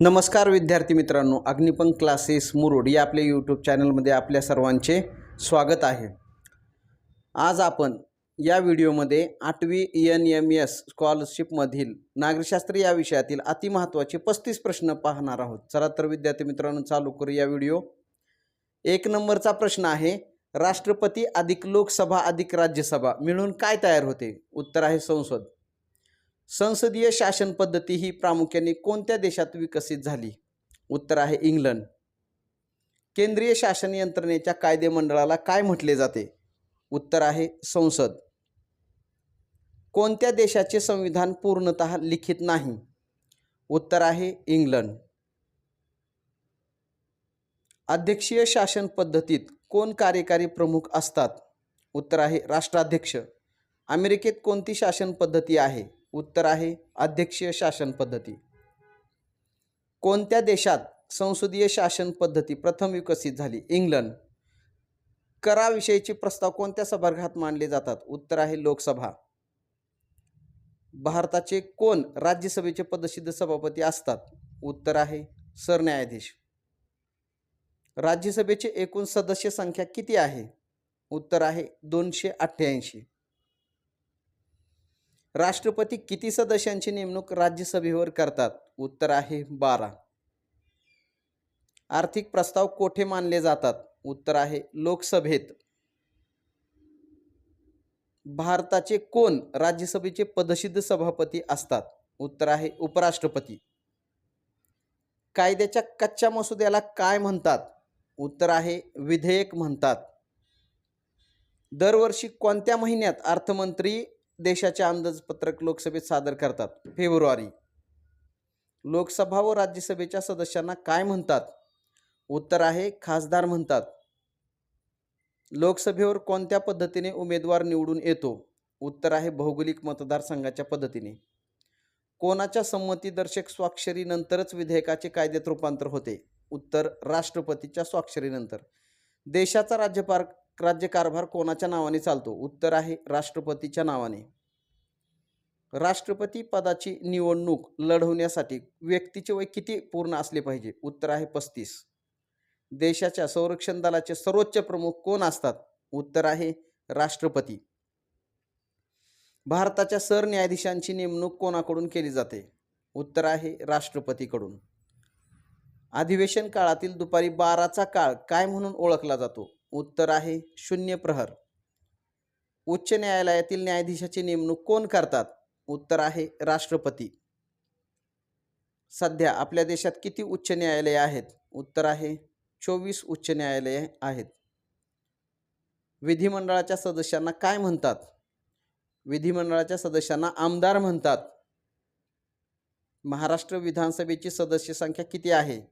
नमस्कार विद्यार्थी मित्रांनो अग्निपंख क्लासेस मुरुड या आपल्या यूट्यूब चॅनलमध्ये आपल्या सर्वांचे स्वागत आहे. आज आपण या व्हिडिओमध्ये आठवी एन एम एस स्कॉलरशिपमधील नागरिकशास्त्र या विषयातील अतिमहत्त्वाचे पस्तीस प्रश्न पाहणार आहोत. चला तर विद्यार्थी मित्रांनो चालू करू या व्हिडिओ. एक नंबरचा प्रश्न आहे राष्ट्रपती अधिक लोकसभा अधिक राज्यसभा मिळून काय तयार होते? उत्तर आहे संसद. संसदीय शासन पद्धती ही प्रामुख्याने कोणत्या देशात विकसित झाली? उत्तर आहे इंग्लंड. केंद्रीय शासन यंत्रणेच्या कायदेमंडळाला काय म्हटले जाते? उत्तर आहे संसद. कोणत्या देशाचे संविधान पूर्णतः लिखित नाही? उत्तर आहे इंग्लंड. अध्यक्षीय शासन पद्धतीत कोण कार्यकारी प्रमुख असतात? उत्तर आहे राष्ट्राध्यक्ष. अमेरिकेत कोणती शासन पद्धती आहे? उत्तर आहे अध्यक्षीय शासन पद्धती. कोणत्या देशात संसदीय शासन पद्धती प्रथम विकसित झाली? इंग्लंड. कराविषयीचे प्रस्ताव कोणत्या सभागृहात मांडले जातात? उत्तर आहे लोकसभा. भारताचे कोण राज्यसभेचे पदसिद्ध सभापती असतात? उत्तर आहे सरन्यायाधीश. राज्यसभेचे एकूण सदस्य संख्या किती आहे? उत्तर आहे दोनशे अठ्ठ्याऐंशी. राष्ट्रपती किती सदस्यांची नेमणूक राज्यसभेवर करतात? उत्तर आहे बारा. आर्थिक प्रस्ताव कोठे मानले जातात? उत्तर आहे लोकसभेत. भारताचे कोण राज्यसभेचे पदसिद्ध सभापती असतात? उत्तर आहे उपराष्ट्रपती. कायद्याच्या कच्च्या मसुद्याला काय म्हणतात? उत्तर आहे विधेयक म्हणतात. दरवर्षी कोणत्या महिन्यात अर्थमंत्री देशाचे अंदाजपत्रक लोकसभेत सादर करतात? फेब्रुवारी. लोकसभा व राज्यसभेच्या सदस्यांना काय म्हणतात? उत्तर आहे खासदार म्हणतात. लोकसभेवर कोणत्या पद्धतीने उमेदवार निवडून येतो? उत्तर आहे भौगोलिक मतदारसंघाच्या पद्धतीने. कोणाच्या संमतीदर्शक स्वाक्षरीनंतरच विधेयकाचे कायद्यात रूपांतर होते? उत्तर राष्ट्रपतीच्या स्वाक्षरीनंतर. देशाचा राज्यपार राज्यकारभार कोणाच्या नावाने चालतो? उत्तर आहे राष्ट्रपतीच्या नावाने. राष्ट्रपती पदाची निवडणूक लढवण्यासाठी व्यक्तीचे वय किती पूर्ण असले पाहिजे? उत्तर आहे पस्तीस. देशाच्या संरक्षण दलाचे सर्वोच्च प्रमुख कोण असतात? उत्तर आहे राष्ट्रपती. भारताच्या सरन्यायाधीशांची नेमणूक कोणाकडून केली जाते? उत्तर आहे राष्ट्रपतीकडून. अधिवेशन काळातील दुपारी बाराचा काळ काय म्हणून ओळखला जातो? उत्तर आहे शून्य प्रहर. उच्च न्यायालयातील न्यायाधीशाची नेमणूक कोण करतात? उत्तर आहे राष्ट्रपती. सध्या आपल्या देशात किती उच्च न्यायालये आहेत? उत्तर आहे चोवीस उच्च न्यायालये आहेत. विधिमंडळाच्या सदस्यांना काय म्हणतात? विधिमंडळाच्या सदस्यांना आमदार म्हणतात. महाराष्ट्र विधानसभेची सदस्य संख्या किती आहे?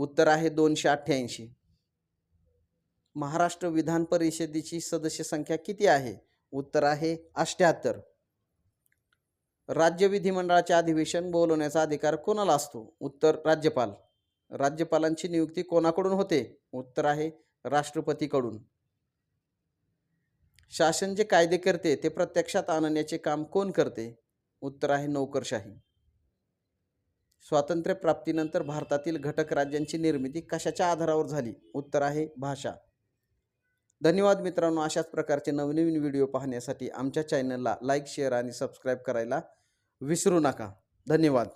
उत्तर आहे दोनशे अठ्ठ्याऐंशी. महाराष्ट्र विधान परिषदेची सदस्य संख्या किती आहे? उत्तर आहे अष्ट्याहत्तर राज्य विधिमंडळाचे अधिवेशन बोलवण्याचा अधिकार कोणाला असतो? उत्तर राज्यपाल. राज्यपालांची नियुक्ती कोणाकडून होते? उत्तर आहे राष्ट्रपतीकडून. शासन जे कायदे करते ते प्रत्यक्षात आणण्याचे काम कोण करते? उत्तर आहे नोकरशाही. स्वातंत्र्यप्राप्तीनंतर भारतातील घटक राज्यांची निर्मिती कशाच्या आधारावर झाली? उत्तर आहे भाषा. धन्यवाद मित्रांनो अशाच प्रकारचे नवनवीन व्हिडिओ पाहण्यासाठी आमच्या चॅनलला लाईक शेअर आणि सबस्क्राईब करायला विसरू नका. धन्यवाद.